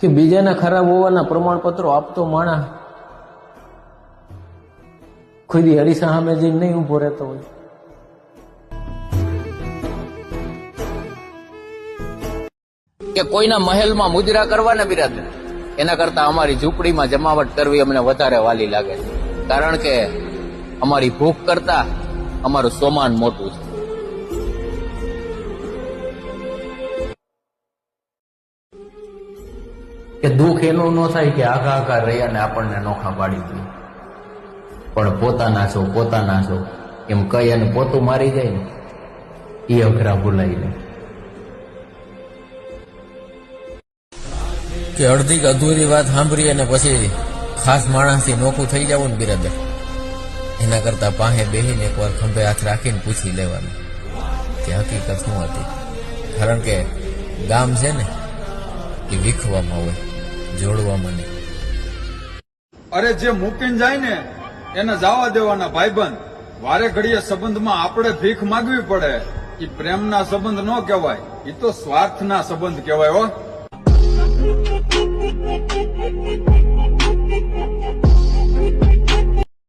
કે બીજાના ખરાબ હોવાના પ્રમાણપત્રો આપતો માણા ખુદી હરીસા સામે જઈને નહીં ઊભો રહેતો હોય. કે કોઈના મહેલમાં મુજરા કરવાના બિરાદર એના કરતા અમારી ઝૂંપડીમાં જમાવટ કરવી અમને વધારે વાલી લાગે છે. કારણ કે અમારી ભૂખ કરતા અમારું સોમાન મોટું છે. કે દુઃખ એનું ન થાય કે આઘા આઘા રહ્યા ને આપણને નોખા પાડી દે પણ પોતાના છો પોતાના છો. એમ કહી અને પોતું મારી જાય ને, એ અઘરા ભૂલાઈ લે. કે અડધી અધૂરી વાત સાંભળી અને પછી ખાસ માણસથી નોખું થઈ જવું ને બિરાદર. એના કરતા પાસે બેહીને એકવાર ખંભે હાથ રાખીને પૂછી લેવાનું. કે હકીકત શું હતી? કારણ કે ગામ છે ને, એ વીખવામાં હોય. જોડવામાં મને. અરે જે મૂકીને જાય ને, એને જવા દેવાના ભાઈબંધ, વારે ઘડીએ સંબંધમાં આપણે ભીખ માંગવી પડે. એ પ્રેમના સંબંધ ન કહેવાય એ તો સ્વાર્થના સંબંધ કહેવાય હો.